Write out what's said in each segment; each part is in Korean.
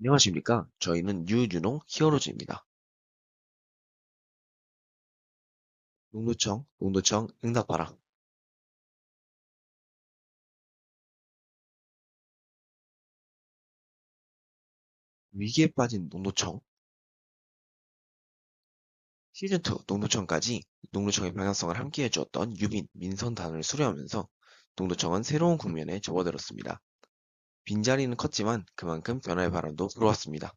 안녕하십니까. 저희는 유유농 히어로즈입니다. 농도청, 농도청, 응답하라. 위기에 빠진 농도청. 시즌2 농도청까지 농도청의 방향성을 함께 해 주었던 유빈, 민선 단을 수료하면서 농도청은 새로운 국면에 접어들었습니다. 빈자리는 컸지만 그만큼 변화의 바람도 불어왔습니다.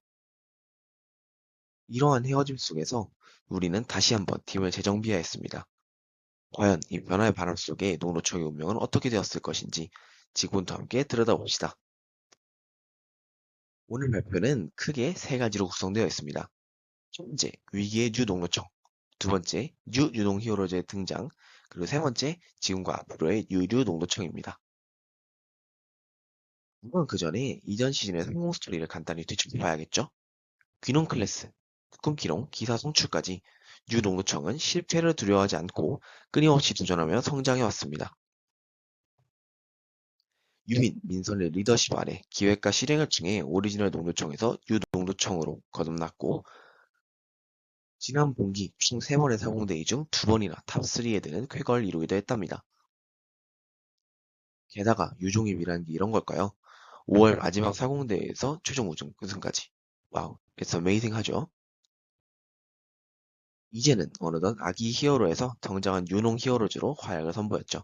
이러한 헤어짐 속에서 우리는 다시 한번 팀을 재정비해야 했습니다. 과연 이 변화의 바람 속에 농도청의 운명은 어떻게 되었을 것인지 지금부터 함께 들여다봅시다. 오늘 발표는 크게 세 가지로 구성되어 있습니다. 첫 번째, 위기의 뉴 농도청. 두 번째, 뉴 유농 히어로즈의 등장. 그리고 세 번째, 지금과 앞으로의 유류 농도청입니다. 물론 그 전에 이전 시즌의 성공 스토리를 간단히 뒤집어봐야겠죠? 귀농 클래스, 꿈기롱, 기사 송출까지 뉴 농구청은 실패를 두려워하지 않고 끊임없이 도전하며 성장해왔습니다. 유민, 민선의 리더십 아래 기획과 실행을 통해 오리지널 농도청에서 유 농도청으로 거듭났고 지난 분기 총 3번의 사공대회 중 2번이나 탑3에 드는 쾌거를 이루기도 했답니다. 게다가 유종입이라는 게 이런 걸까요? 5월 마지막 사공대회에서 최종 우승, 우승까지. 와우, it's amazing 하죠? 이제는 어느덧 아기 히어로에서 등장한 유농 히어로즈로 활약을 선보였죠.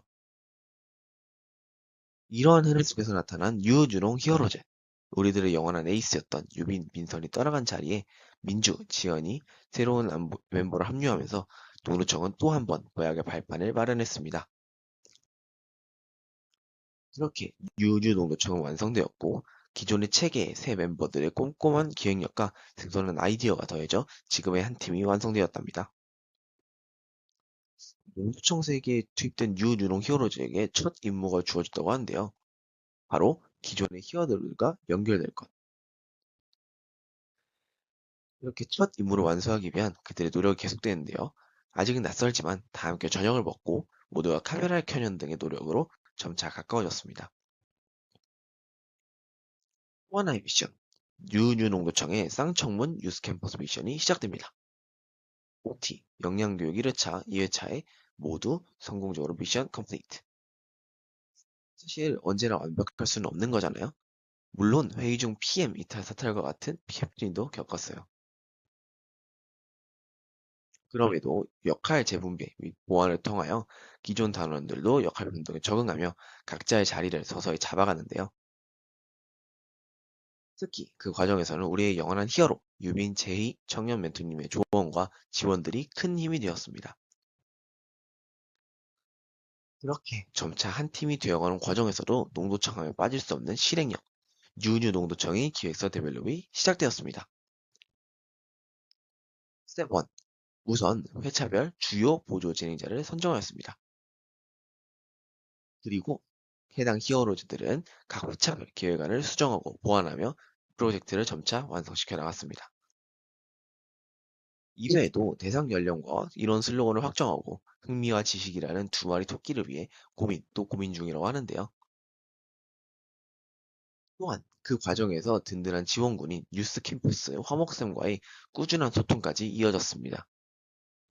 이러한 흐름 속에서 나타난 유유농 히어로즈. 우리들의 영원한 에이스였던 유빈, 민선이 떠나간 자리에 민주, 지연이 새로운 멤버를 합류하면서 동루청은 또 한 번 보약의 발판을 마련했습니다. 이렇게 유유 농도청은 완성되었고 기존의 체계의 새 멤버들의 꼼꼼한 기획력과 생소한 아이디어가 더해져 지금의 한 팀이 완성되었답니다. 농도청 세계에 투입된 유유농 히어로즈에게 첫 임무가 주어졌다고 하는데요. 바로 기존의 히어로들과 연결될 것. 이렇게 첫 임무를 완수하기 위한 그들의 노력이 계속되는데요. 아직은 낯설지만 다 함께 저녁을 먹고 모두가 카메라를 켜는 등의 노력으로 점차 가까워졌습니다. 또 하나의 미션, 뉴뉴 농도청의 쌍청문 뉴스캠퍼스 미션이 시작됩니다. OT, 영양교육 1회차, 2회차에 모두 성공적으로 미션 컴플리트. 사실 언제나 완벽할 수는 없는 거잖아요. 물론 회의 중 PM 이탈 사탈과 같은 PF진도 겪었어요. 그럼에도 역할 재분배 및 보완을 통하여 기존 단원들도 역할 변동에 적응하며 각자의 자리를 서서히 잡아가는데요. 특히 그 과정에서는 우리의 영원한 히어로 유민 제희 청년 멘토님의 조언과 지원들이 큰 힘이 되었습니다. 이렇게 점차 한 팀이 되어가는 과정에서도 농도청 하면 빠질 수 없는 실행력 유뉴 농도청의 기획서 데벨롭이 시작되었습니다. 스텝 1 우선 회차별 주요 보조 진행자를 선정하였습니다. 그리고 해당 히어로즈들은 각 회차별 기획안을 수정하고 보완하며 프로젝트를 점차 완성시켜 나갔습니다. 이외에도 대상 연령과 이론 슬로건을 확정하고 흥미와 지식이라는 두 마리 토끼를 위해 고민 또 고민 중이라고 하는데요. 또한 그 과정에서 든든한 지원군인 뉴스 캠퍼스 화목쌤과의 꾸준한 소통까지 이어졌습니다.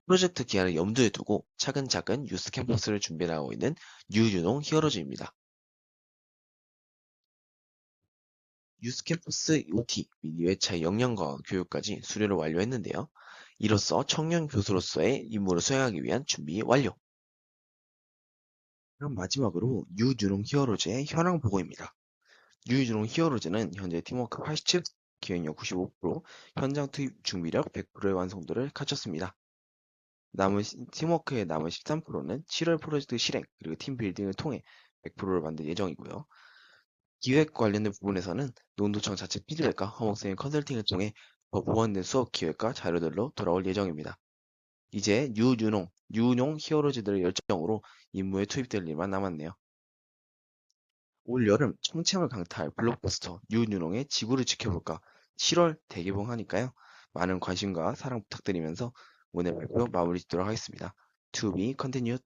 프로젝트 기한을 염두에 두고 차근차근 뉴스 캠퍼스를 준비하고 있는 유유농 히어로즈입니다. 뉴스 캠퍼스 OT 및 2회차 영양과 교육까지 수료를 완료했는데요. 이로써 청년 교수로서의 임무를 수행하기 위한 준비 완료. 그럼 마지막으로 유유농 히어로즈의 현황 보고입니다. 유유농 히어로즈는 현재 팀워크 87, 기획력 95%, 현장 투입 준비력 100%의 완성도를 갖췄습니다. 남은 팀워크의 남은 13%는 7월 프로젝트 실행 그리고 팀 빌딩을 통해 100%를 만들 예정이고요. 기획 관련된 부분에서는 농도청 자체 피드백과 허목생의 컨설팅을 통해 더 보완된 수업 기획과 자료들로 돌아올 예정입니다. 이제 유유농, 유용 히어로즈들의 열정으로 임무에 투입될 일만 남았네요. 올 여름 청챔을 강타할 블록버스터 유유농의 지구를 지켜볼까 7월 대개봉하니까요. 많은 관심과 사랑 부탁드리면서 오늘 발표 마무리 짓도록 하겠습니다. To be continued.